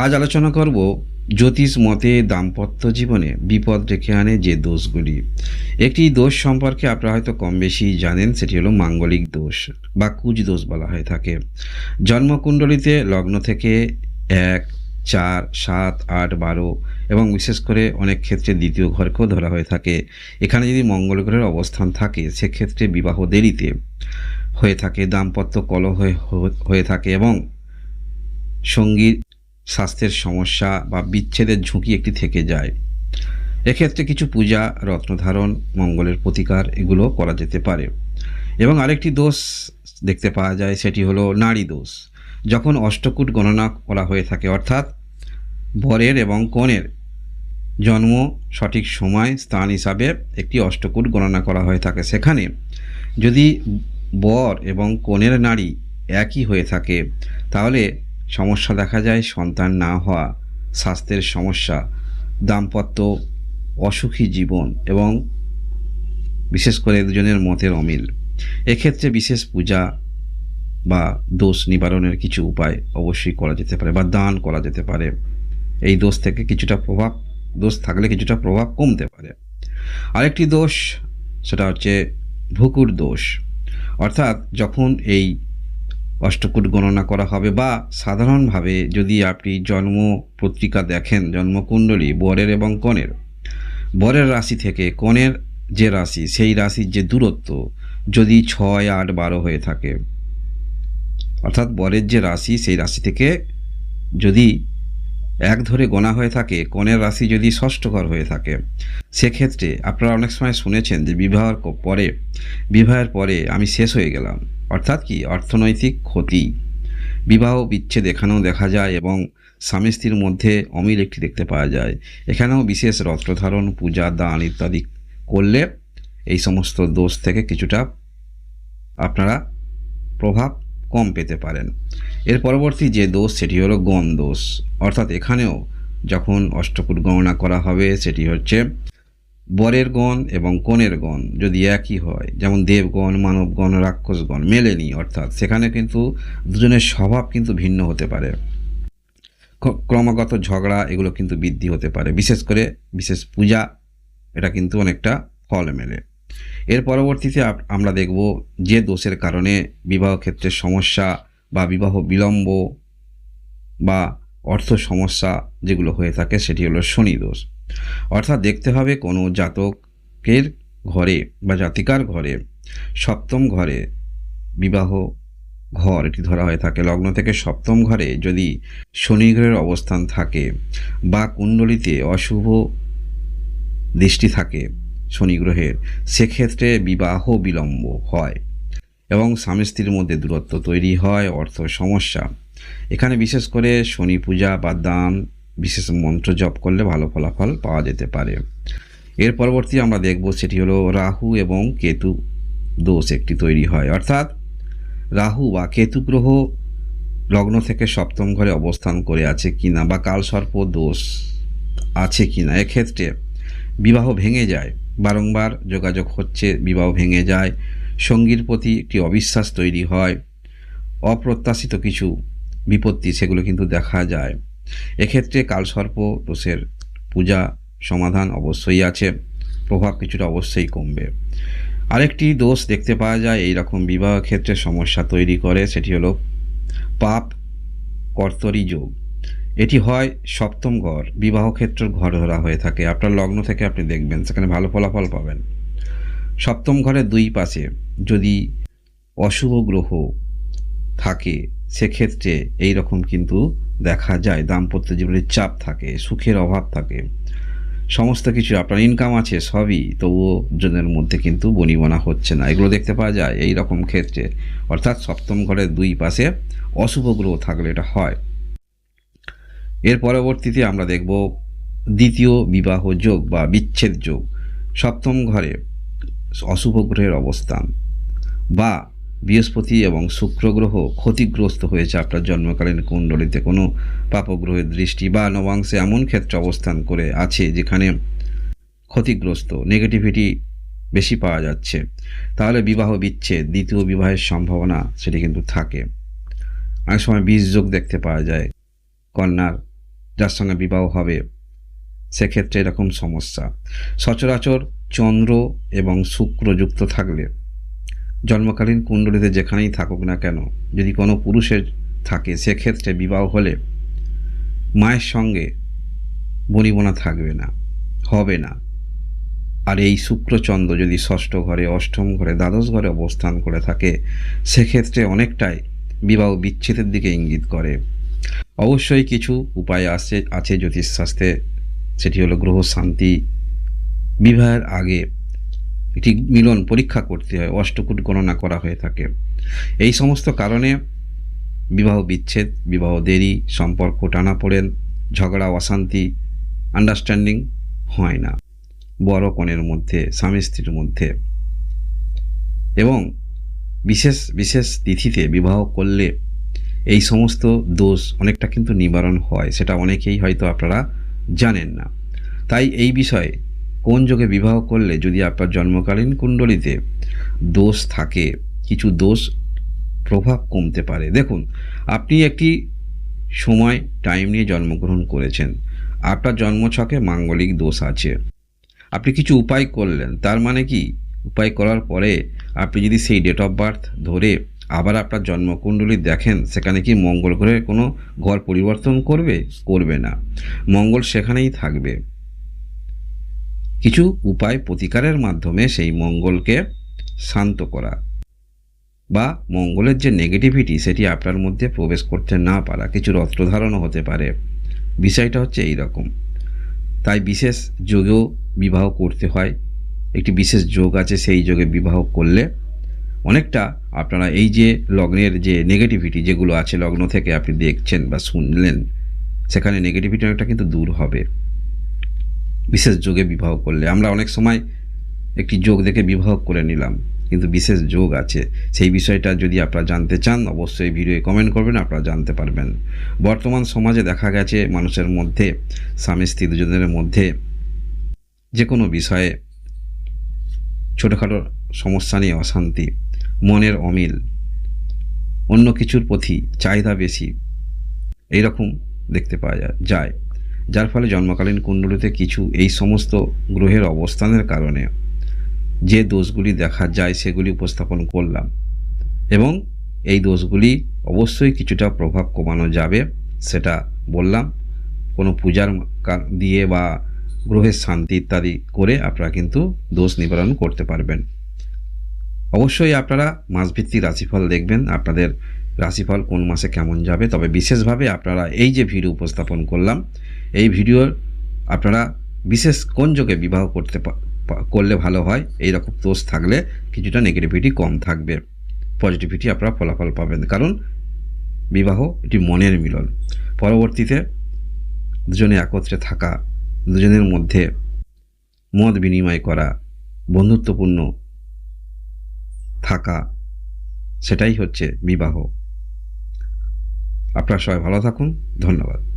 আজ আলোচনা করব জ্যোতিষ মতে দাম্পত্য জীবনে বিপদ রেখে আনে যে দোষগুলি। একটি দোষ সম্পর্কে আপনারা হয়তো কম বেশি জানেন, সেটি হলো মাঙ্গলিক দোষ বা কুজ দোষ বলা হয়ে থাকে। জন্মকুণ্ডলিতে লগ্ন থেকে এক, চার, সাত, আট, বারো এবং বিশেষ করে অনেক ক্ষেত্রে দ্বিতীয় ঘরকেও ধরা হয়ে থাকে। এখানে যদি মঙ্গল গ্রহের অবস্থান থাকে, সেক্ষেত্রে বিবাহ দেরিতে হয়ে থাকে, দাম্পত্য কলহ হয়ে হয়ে থাকে এবং সঙ্গীর স্বাস্থ্যের সমস্যা বা বিচ্ছেদের ঝুঁকি একটি থেকে যায়। এক্ষেত্রে কিছু পূজা, রত্নধারণ, মঙ্গলের প্রতিকার এগুলো করা যেতে পারে। এবং আরেকটি দোষ দেখতে পাওয়া যায়, সেটি হলো নারী দোষ। যখন অষ্টকূট গণনা করা হয়ে থাকে, অর্থাৎ বরের এবং কনের জন্ম, সঠিক সময়, স্থান হিসাবে একটি অষ্টকূট গণনা করা হয়ে থাকে। সেখানে যদি বর এবং কনের নারী একই হয়ে থাকে, তাহলে সমস্যা দেখা যায়, সন্তান না হওয়া স্বাস্থ্যের সমস্যা, দাম্পত্য অসুখী জীবন এবং বিশেষ করে দুজনের মতের অমিল। এক্ষেত্রে বিশেষ পূজা বা দোষ নিবারণের কিছু উপায় অবশ্যই করা যেতে পারে বা দান করা যেতে পারে। এই দোষ থেকে কিছুটা প্রভাব, দোষ থাকলে কিছুটা প্রভাব কমতে পারে। আরেকটি দোষ, সেটা হচ্ছে ভুকুর দোষ। অর্থাৎ যখন এই অষ্টকূট গণনা করা হবে বা সাধারণভাবে যদি আপনি জন্ম পত্রিকা দেখেন, জন্মকুণ্ডলী, বরের এবং কনের, বরের রাশি থেকে কনের যে রাশি, সেই রাশির যে দূরত্ব যদি ছয়, আট, বারো হয়ে থাকে, অর্থাৎ বরের যে রাশি, সেই রাশি থেকে যদি এক ধরে গোনা হয়ে থাকে, কনের রাশি যদি ষষ্ঠ ঘর হয়ে থাকে, সেক্ষেত্রে আপনারা অনেক সময় শুনেছেন যে বিবাহের পরে বিবাহের পরে আমি শেষ হয়ে গেলাম। অর্থাৎ কি? অর্থনৈতিক ক্ষতি। বিবাহ বিচ্ছেদ এখানেও দেখা যায় এবং স্বামী স্ত্রীর মধ্যে অমিল একটি দেখতে পাওয়া যায়। এখানেও বিশেষ রত্নধারণ, পূজা, দান ইত্যাদি করলে এই সমস্ত দোষ থেকে কিছুটা আপনারা প্রভাব কম পেতে পারেন। এর পরবর্তী যে দোষ, সেটি হলো গণ দোষ। অর্থাৎ এখানেও যখন অষ্টকুট গণনা করা হবে, সেটি হচ্ছে বরের গণ এবং কনের গণ যদি একই হয়, যেমন দেবগণ, মানবগণ, রাক্ষসগণ, মেলেনি, অর্থাৎ সেখানে কিন্তু দুজনের স্বভাব কিন্তু ভিন্ন হতে পারে। ক্রমাগত ঝগড়া এগুলো কিন্তু বৃদ্ধি হতে পারে। বিশেষ করে বিশেষ পূজা, এটা কিন্তু অনেকটা ফল মেলে। এর পরবর্তীতে আমরা দেখব যে দোষের কারণে বিবাহ ক্ষেত্রে সমস্যা বা বিবাহ বিলম্ব বা অর্থ সমস্যা যেগুলো হয়ে থাকে, সেটি হলো শনি দোষ। অর্থাৎ দেখতে হবে কোনো জাতকের ঘরে বা জাতিকার ঘরে, সপ্তম ঘরে বিবাহ ঘর, এটি ধরা হয়ে থাকে। লগ্ন থেকে সপ্তম ঘরে যদি শনি গ্রহের অবস্থান থাকে বা কুণ্ডলিতে অশুভ দৃষ্টি থাকে শনি গ্রহের, সেক্ষেত্রে বিবাহ বিলম্ব হয় এবং স্বামী স্ত্রীর মধ্যে দূরত্ব তৈরি হয়, অর্থ সমস্যা। এখানে বিশেষ করে শনি পূজা বা দান বিশেষ মন্ত্র জপ করলে ভালো ফলাফল পাওয়া যেতে পারে। এর পরবর্তী আমরা দেখব সেটি হলো রাহু এবং কেতু দোষ একটি তৈরি হয়। অর্থাৎ রাহু বা কেতু গ্রহ লগ্ন থেকে সপ্তম ঘরে অবস্থান করে আছে কিনা বা কালসর্প দোষ আছে কিনা, এক্ষেত্রে বিবাহ ভেঙে যায়, বারংবার যোগাযোগ হচ্ছে, বিবাহ ভেঙে যায়, সঙ্গীর প্রতি একটি অবিশ্বাস তৈরি হয়, অপ্রত্যাশিত কিছু বিপত্তি, সেগুলো কিন্তু দেখা যায়। এক্ষেত্রে কালসর্প দোষের পূজা সমাধান অবশ্যই আছে, প্রভাব কিছুটা অবশ্যই কমবে। আরেকটি দোষ দেখতে পাওয়া যায় এই রকম বিবাহ ক্ষেত্রে সমস্যা তৈরি করে, সেটি হলো পাপ কর্তরি যোগ। এটি হয় সপ্তম ঘর, বিবাহ ক্ষেত্র ঘর ধরা হয়ে থাকে। আপনার লগ্ন থেকে আপনি দেখবেন, সেখানে ভালো ফলাফল পাবেন। সপ্তম ঘরের দুই পাশে যদি অশুভ গ্রহ থাকে সেক্ষেত্রে এই রকম কিন্তু দেখা যায়, দাম্পত্য জীবনের চাপ থাকে, সুখের অভাব থাকে। সমস্ত কিছু, আপনার ইনকাম আছে সবই, তবুও জনের মধ্যে কিন্তু বনিবনা হচ্ছে না। এগুলো দেখতে পাওয়া যায় এই রকম ক্ষেত্রে। অর্থাৎ সপ্তম ঘরের দুই পাশে অশুভ গ্রহ থাকলে এটা হয়। এর পরবর্তীতে আমরা দেখব দ্বিতীয় বিবাহ যোগ বা বিচ্ছেদ যোগ। সপ্তম ঘরে অশুভ গ্রহের অবস্থান বা বৃহস্পতি এবং শুক্র গ্রহ ক্ষতিগ্রস্ত হয়েছে। আপনার জন্মকালীন কুণ্ডলিতে কোনো পাপগ্রহের দৃষ্টি বা নবাংশে এমন ক্ষেত্রে অবস্থান করে আছে যেখানে ক্ষতিগ্রস্ত নেগেটিভিটি বেশি পাওয়া যাচ্ছে। তাহলে বিবাহ বিচ্ছেদ, দ্বিতীয় বিবাহের সম্ভাবনা সেটি কিন্তু থাকে। অনেক সময় বীজ যোগ দেখতে পাওয়া যায়, কন্যার, যার সঙ্গে বিবাহ হবে, সেক্ষেত্রে এরকম সমস্যা। সচরাচর চন্দ্র এবং শুক্র যুক্ত থাকলে জন্মকালীন কুণ্ডলিতে যেখানেই থাকুক না কেন, যদি কোনো পুরুষের থাকে, সেক্ষেত্রে বিবাহ হলে মায়ের সঙ্গে বনিবনা থাকবে না, হবে না। আর এই শুক্রচন্দ্র যদি ষষ্ঠ ঘরে, অষ্টম ঘরে, দ্বাদশ ঘরে অবস্থান করে থাকে, সেক্ষেত্রে অনেকটাই বিবাহ বিচ্ছেদের দিকে ইঙ্গিত করে। অবশ্যই কিছু উপায় আছে আছে জ্যোতিষশাস্ত্রে। সেটি হলো গ্রহ শান্তি। বিবাহের আগে একটি মিলন পরীক্ষা করতে হয়, অষ্টকূট গণনা করা হয়ে থাকে। এই সমস্ত কারণে বিবাহ বিচ্ছেদ, বিবাহ দেরি, সম্পর্ক টানাপোড়েন ঝগড়া, অশান্তি আন্ডারস্ট্যান্ডিং হয় না। বড় কনের মধ্যে, স্বামী স্ত্রীর মধ্যে। এবং বিশেষ বিশেষ তিথিতে বিবাহ করলে এই সমস্ত দোষ অনেকটা কিন্তু নিবারণ হয়, সেটা অনেকেই হয়তো আপনারা জানেন না। তাই এই বিষয়ে কোন যোগে বিবাহ করলে যদি আপনার জন্মকালীন কুণ্ডলিতে দোষ থাকে, কিছু দোষ প্রভাব কমতে পারে? দেখুন, আপনি একটি সময় টাইম নিয়ে জন্মগ্রহণ করেছেন। আপনার জন্মছকে মাঙ্গলিক দোষ আছে। আপনি কিছু উপায় করলেন, তার মানে কি? উপায় করার পরে আপনি যদি সেই ডেট অফ বার্থ ধরে আবার আপনার জন্মকুণ্ডলী দেখেন, সেখানে কি মঙ্গল গ্রহের কোনো ঘর পরিবর্তন করবে? করবে না। মঙ্গল সেখানেই থাকবে। কিছু উপায় প্রতিকারের মাধ্যমে সেই মঙ্গলকে শান্ত করা বা মঙ্গলের যে নেগেটিভিটি সেটি আপনার মধ্যে প্রবেশ করতে না পারা, কিছু রত্রধারণও হতে পারে। বিষয়টা হচ্ছে এই রকম তাই বিশেষ যোগেও বিবাহ করতে হয়। একটি বিশেষ যোগ আছে, সেই যোগে বিবাহ করলে অনেকটা আপনারা এই যে লগ্নের যে নেগেটিভিটি যেগুলো আছে, লগ্ন থেকে আপনি দেখছেন বা শুনলেন, সেখানে নেগেটিভিটি অনেকটা কিন্তু দূর হবে। বিশেষ যোগে বিবাহ করলে। আমরা অনেক সময় একটি যোগ দেখে বিবাহ করে নিলাম, কিন্তু বিশেষ যোগ আছে। সেই বিষয়টা যদি আপনারা জানতে চান, অবশ্যই ভিডিওয়ে কমেন্ট করবেন, আপনারা জানতে পারবেন। বর্তমান সমাজে দেখা গেছে মানুষের মধ্যে, স্বামী স্ত্রী দুজনের মধ্যে যে কোনো বিষয়ে ছোটোখাটো সমস্যা নিয়ে অশান্তি, মনের অমিল, অন্য কিছুর প্রতি চাহিদা বেশি, এইরকম দেখতে পাওয়া যায় যায়। যার ফলে জন্মকালীন কুণ্ডলিতে কিছু এই সমস্ত গ্রহের অবস্থানের কারণে যে দোষগুলি দেখা যায় সেগুলি উপস্থাপন করলাম। এবং এই দোষগুলি অবশ্যই কিছুটা প্রভাব কমানো যাবে, সেটা বললাম। কোনো পূজার দিয়ে বা গ্রহের শান্তি ইত্যাদি করে আপনারা কিন্তু দোষ নিবারণ করতে পারবেন। অবশ্যই আপনারা মাসভিত্তিক রাশিফল দেখবেন। আপনাদের রাশিফল কোন মাসে কেমন যাবে? তবে বিশেষভাবে আপনারা এই যে ভিডিও উপস্থাপন করলাম, এই ভিডিওর আপনারা বিশেষ কোন যোগে বিবাহ করতে করলে ভালো হয়, এই রকম দোষ থাকলে কিছুটা নেগেটিভিটি কম থাকবে। পজিটিভিটি আপনারা ফলাফল পাবেন। কারণ বিবাহ এটি মনের মিলন। পরবর্তীতে দুজনে একত্রে থাকা, দুজনের মধ্যে মত বিনিময় করা, বন্ধুত্বপূর্ণ থাকা, সেটাই হচ্ছে বিবাহ। আপনারা সবাই ভালো থাকুন ধন্যবাদ।